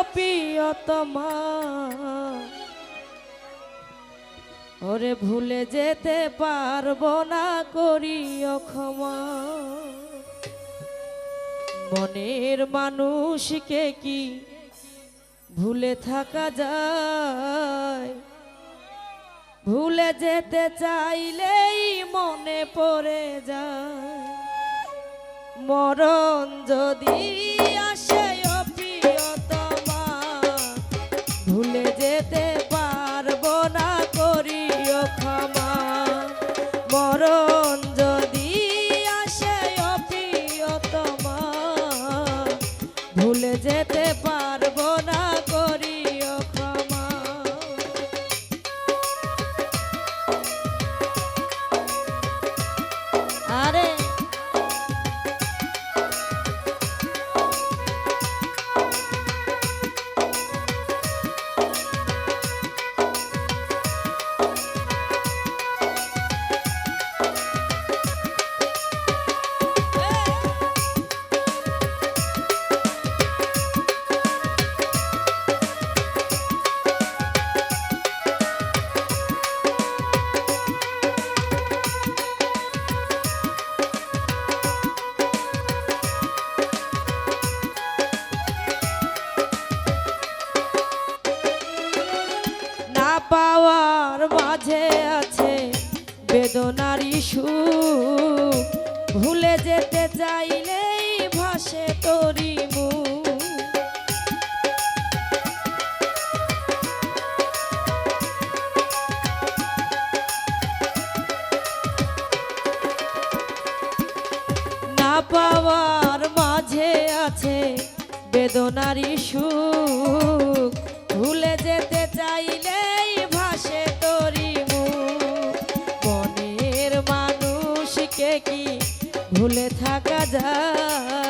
অপিয়তমা ওরে ভুলে যেতে পারব না করি ক্ষমা। মনের মানুষকে কি ভুলে থাকা যায়? ভুলে যেতে চাইলেই মনে পড়ে যায়। মরণ যদি যেতে পারব না করিও ক্ষমা। মরণ যদি আসে অপ্রিয়তমা ভুলে যেতে পারব মাঝে আছে বেদনার ইস্যু ভুলে যেতে চাইলেই ভাসে তরি। না পাওয়ার মাঝে আছে বেদনারি সুখ ভুলে যেতে চাইলেই ভুলে থাকা যায়।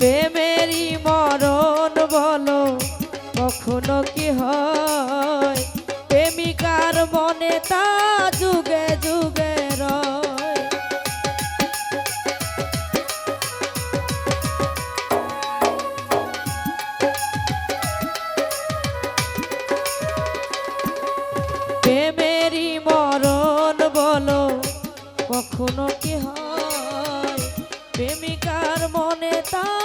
প্রেমেরই মরণ বলো, কখনো কি হয়? প্রেমিকার মনে তা যুগে যুগে রয়। প্রেমেরই মরণ বলো, কখনো কি হয়? প্রেমিকার মনে তা